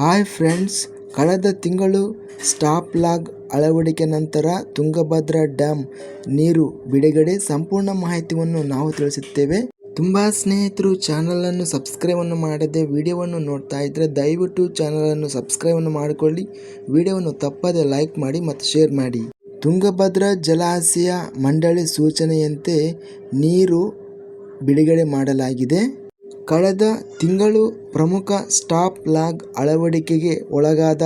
Hi friends, ಕಳೆದ ತಿಂಗಳು stop log ಅಳವಡಿಕೆ ನಂತರ ತುಂಗಭದ್ರಾ ಡ್ಯಾಮ್ ನೀರು ಬಿಡುಗಡೆ ಸಂಪೂರ್ಣ ಮಾಹಿತಿಯನ್ನು ನಾವು ತಿಳಿಸುತ್ತೇವೆ. ತುಂಬ ಸ್ನೇಹಿತರು ಚಾನಲನ್ನು ಸಬ್ಸ್ಕ್ರೈಬನ್ನು ಮಾಡದೆ ವಿಡಿಯೋವನ್ನು ನೋಡ್ತಾ ಇದ್ದರೆ ದಯವಿಟ್ಟು ಚಾನಲನ್ನು ಸಬ್ಸ್ಕ್ರೈಬನ್ನು ಮಾಡಿಕೊಳ್ಳಿ. ವಿಡಿಯೋವನ್ನು ತಪ್ಪದೆ ಲೈಕ್ ಮಾಡಿ ಮತ್ತು ಶೇರ್ ಮಾಡಿ. ತುಂಗಭದ್ರಾ ಜಲಾಶಯ ಮಂಡಳಿ ಸೂಚನೆಯಂತೆ ನೀರು ಬಿಡುಗಡೆ ಮಾಡಲಾಗಿದೆ. ಕಳೆದ ತಿಂಗಳು ಪ್ರಮುಖ ಸ್ಟಾಪ್ ಲಾಗ್ ಅಳವಡಿಕೆಗೆ ಒಳಗಾದ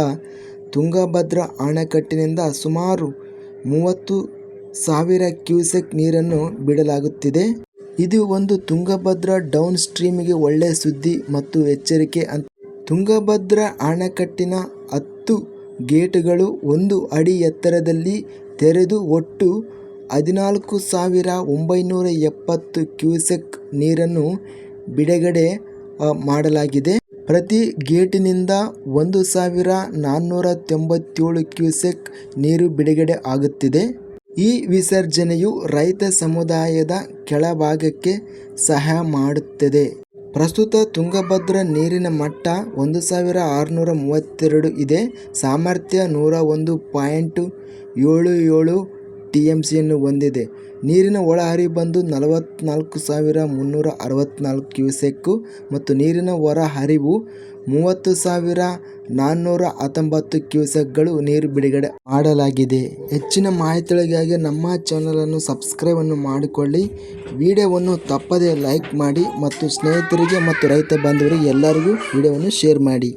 ತುಂಗಭದ್ರಾ ಅಣೆಕಟ್ಟಿನಿಂದ ಸುಮಾರು ಮೂವತ್ತು ಸಾವಿರ ಕ್ಯೂಸೆಕ್ ನೀರನ್ನು ಬಿಡಲಾಗುತ್ತಿದೆ. ಇದು ಒಂದು ತುಂಗಭದ್ರಾ ಡೌನ್ ಸ್ಟ್ರೀಮಿಗೆ ಒಳ್ಳೆಯ ಸುದ್ದಿ ಮತ್ತು ಎಚ್ಚರಿಕೆ ಅಂತ. ತುಂಗಭದ್ರಾ ಅಣೆಕಟ್ಟಿನ ಹತ್ತು ಗೇಟ್ಗಳು ಒಂದು ಅಡಿ ಎತ್ತರದಲ್ಲಿ ತೆರೆದು ಒಟ್ಟು ಹದಿನಾಲ್ಕು ಸಾವಿರ ಒಂಬೈನೂರ ಎಪ್ಪತ್ತು ಕ್ಯೂಸೆಕ್ ನೀರನ್ನು ಬಿಡುಗಡೆ ಮಾಡಲಾಗಿದೆ. ಪ್ರತಿ ಗೇಟಿನಿಂದ ಒಂದು ಸಾವಿರ ನಾನ್ನೂರ ತೊಂಬತ್ತೇಳು ಕ್ಯೂಸೆಕ್ ನೀರು ಬಿಡುಗಡೆ ಆಗುತ್ತಿದೆ. ಈ ವಿಸರ್ಜನೆಯು ರೈತ ಸಮುದಾಯದ ಕೆಳಭಾಗಕ್ಕೆ ಸಹಾಯ ಮಾಡುತ್ತದೆ. ಪ್ರಸ್ತುತ ತುಂಗಭದ್ರಾ ನೀರಿನ ಮಟ್ಟ ಒಂದು ಸಾವಿರ ಆರುನೂರ ಮೂವತ್ತೆರಡು ಇದೆ. ಸಾಮರ್ಥ್ಯ ನೂರ ಒಂದು ಪಾಯಿಂಟ್ ಏಳು ಏಳು ಟಿ ಎಂ ಸಿಯನ್ನು ಹೊಂದಿದೆ. ನೀರಿನ ಒಳಹರಿವು ಬಂದು ನಲವತ್ತ್ನಾಲ್ಕು ಸಾವಿರ ಮುನ್ನೂರ ಅರವತ್ತ್ನಾಲ್ಕು ಕ್ಯೂಸೆಕ್ಕು ಮತ್ತು ನೀರಿನ ಹೊರ ಹರಿವು ಮೂವತ್ತು ಸಾವಿರ ನಾನ್ನೂರ ಹತ್ತೊಂಬತ್ತು ಕ್ಯೂಸೆಕ್ಗಳು ನೀರು ಬಿಡುಗಡೆ ಮಾಡಲಾಗಿದೆ. ಹೆಚ್ಚಿನ ಮಾಹಿತಿಗಳಿಗಾಗಿ ನಮ್ಮ ಚಾನಲನ್ನು ಸಬ್ಸ್ಕ್ರೈಬನ್ನು ಮಾಡಿಕೊಳ್ಳಿ. ವಿಡಿಯೋವನ್ನು ತಪ್ಪದೇ ಲೈಕ್ ಮಾಡಿ ಮತ್ತು ಸ್ನೇಹಿತರಿಗೆ ಮತ್ತು ರೈತ ಬಾಂಧವರಿಗೆ ಎಲ್ಲರಿಗೂ ವಿಡಿಯೋವನ್ನು ಶೇರ್ ಮಾಡಿ.